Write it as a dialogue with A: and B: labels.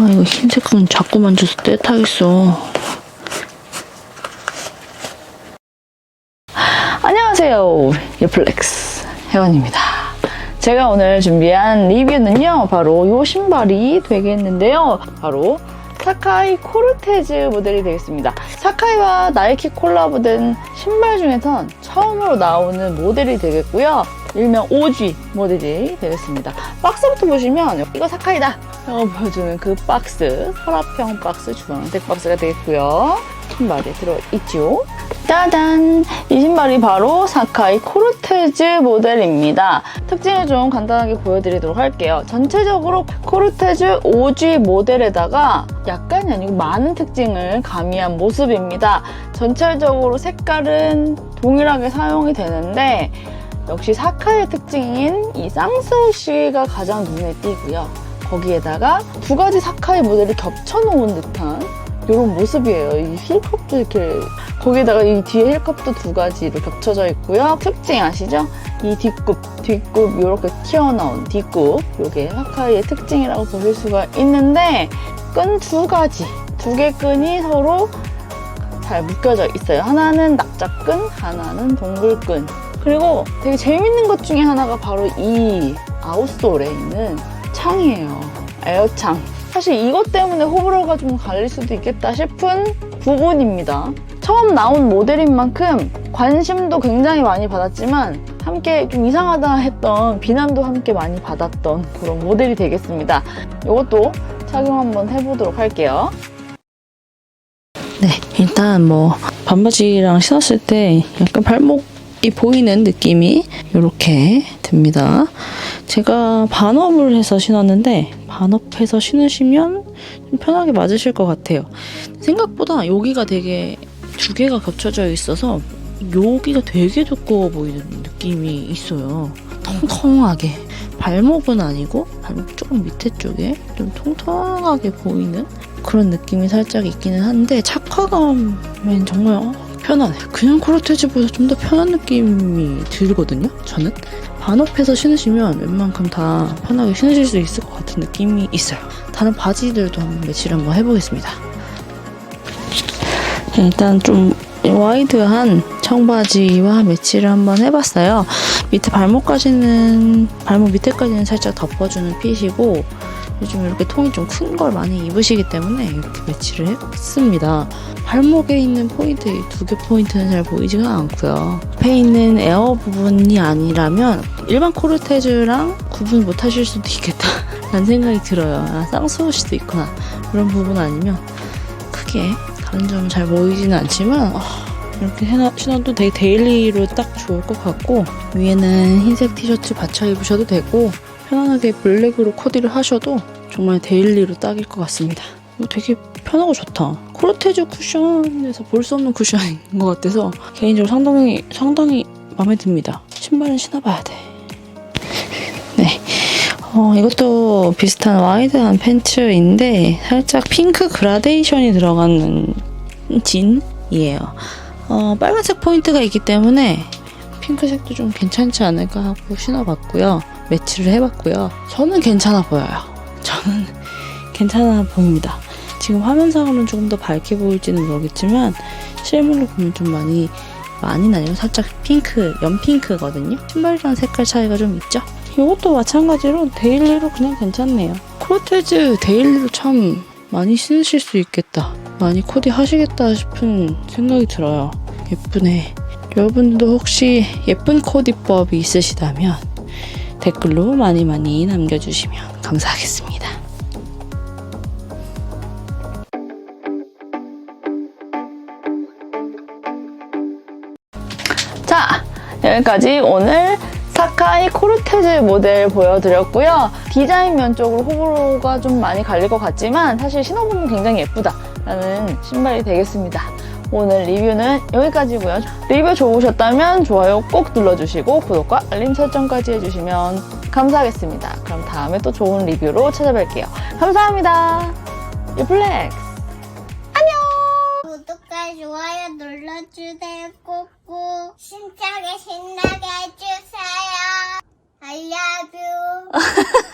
A: 아, 이거 흰색은 자꾸 만져서 떼타겠어. 안녕하세요. 예플렉스 혜원입니다. 제가 오늘 준비한 리뷰는요, 바로 이 신발이 되겠는데요. 바로 사카이 코르테즈 모델이 되겠습니다. 사카이와 나이키 콜라보된 신발 중에선 처음으로 나오는 모델이 되겠고요. 일명 OG 모델이 되겠습니다. 박스부터 보시면 이거 사카이다! 라고 보여주는 그 박스, 서랍형 박스, 주황색 박스가 되겠고요. 신발이 들어있죠. 짜잔! 이 신발이 바로 사카이 코르테즈 모델입니다. 특징을 좀 간단하게 보여드리도록 할게요. 전체적으로 코르테즈 OG 모델에다가 약간이 아니고 많은 특징을 가미한 모습입니다. 전체적으로 색깔은 동일하게 사용이 되는데 역시 사카의 특징인 이 쌍스우시가 가장 눈에 띄고요. 거기에다가 두 가지 사카의 모델을 겹쳐놓은 듯한 이런 모습이에요. 이 힐컵도 이렇게 거기다가 이 뒤에 힐컵도 두 가지로 겹쳐져 있고요. 특징 아시죠? 이 뒷굽, 뒷굽 이렇게 튀어나온 뒷굽 이게 사카이의 특징이라고 보실 수가 있는데 끈 두 가지, 두 개 끈이 서로 잘 묶여져 있어요. 하나는 낙자끈, 하나는 동글끈. 그리고 되게 재밌는 것 중에 하나가 바로 이 아웃솔에 있는 창이에요. 에어창. 사실 이것 때문에 호불호가 좀 갈릴 수도 있겠다 싶은 부분입니다. 처음 나온 모델인 만큼 관심도 굉장히 많이 받았지만 함께 좀 이상하다 했던 비난도 함께 많이 받았던 그런 모델이 되겠습니다. 이것도 착용 한번 해보도록 할게요. 네, 일단 뭐 반바지랑 신었을 때 약간 발목이 보이는 느낌이 이렇게 듭니다. 제가 반업을 해서 신었는데 반업해서 신으시면 좀 편하게 맞으실 것 같아요. 생각보다 여기가 되게 두 개가 겹쳐져 있어서 여기가 되게 두꺼워 보이는 느낌이 있어요. 통통하게. 발목은 아니고 발목 조금 밑에 쪽에 좀 통통하게 보이는 그런 느낌이 살짝 있기는 한데 착화감은 정말 어, 편하네. 그냥 코르테즈보다 좀 더 편한 느낌이 들거든요. 저는 반업해서 신으시면 웬만큼 다 편하게 신으실 수 있을 것 같은 느낌이 있어요. 다른 바지들도 한번 매치를 한번 해보겠습니다. 일단 좀 와이드한 청바지와 매치를 한번 해봤어요. 밑에 발목까지는 발목 밑에까지는 살짝 덮어주는 핏이고 요즘 이렇게 통이 좀 큰 걸 많이 입으시기 때문에 이렇게 매치를 했습니다. 발목에 있는 포인트 이 두 개 포인트는 잘 보이지가 않고요. 앞에 있는 에어 부분이 아니라면 일반 코르테즈랑 구분 못 하실 수도 있겠다 라는 생각이 들어요. 아, 쌍수옷이도 있구나 그런 부분 아니면 크게 다른 점은 잘 보이지는 않지만 어, 이렇게 신어도 되게 데일리로 딱 좋을 것 같고 위에는 흰색 티셔츠 받쳐 입으셔도 되고 편안하게 블랙으로 코디를 하셔도 정말 데일리로 딱일 것 같습니다. 어, 되게 편하고 좋다. 코르테즈 쿠션에서 볼 수 없는 쿠션인 것 같아서 개인적으로 상당히 상당히 마음에 듭니다. 신발은 신어봐야 돼. 네. 어, 이것도 비슷한 와이드한 팬츠인데 살짝 핑크 그라데이션이 들어가는 진이에요. 어, 빨간색 포인트가 있기 때문에 핑크색도 좀 괜찮지 않을까 하고 신어봤고요. 매치를 해봤고요. 저는 괜찮아 보여요. 저는 괜찮아 보입니다. 지금 화면상으로는 조금 더 밝게 보일지는 모르겠지만 실물로 보면 좀 많이 많이는 아니고 살짝 핑크, 연핑크거든요. 신발이랑 색깔 차이가 좀 있죠? 이것도 마찬가지로 데일리로 그냥 괜찮네요. 코르테즈 데일리로 참 많이 신으실 수 있겠다. 많이 코디 하시겠다 싶은 생각이 들어요. 예쁘네. 여러분들도 혹시 예쁜 코디법이 있으시다면 댓글로 많이 많이 남겨주시면 감사하겠습니다. 여기까지 오늘 사카이 코르테즈 모델 보여드렸고요. 디자인 면적으로 호불호가 좀 많이 갈릴 것 같지만 사실 신어보면 굉장히 예쁘다라는 신발이 되겠습니다. 오늘 리뷰는 여기까지고요. 리뷰 좋으셨다면 좋아요 꼭 눌러주시고 구독과 알림 설정까지 해주시면 감사하겠습니다. 그럼 다음에 또 좋은 리뷰로 찾아뵐게요. 감사합니다. 유플렉스!
B: 구독과 좋아요 눌러주세요. 꾹꾹 신나게 신나게 해주세요. You.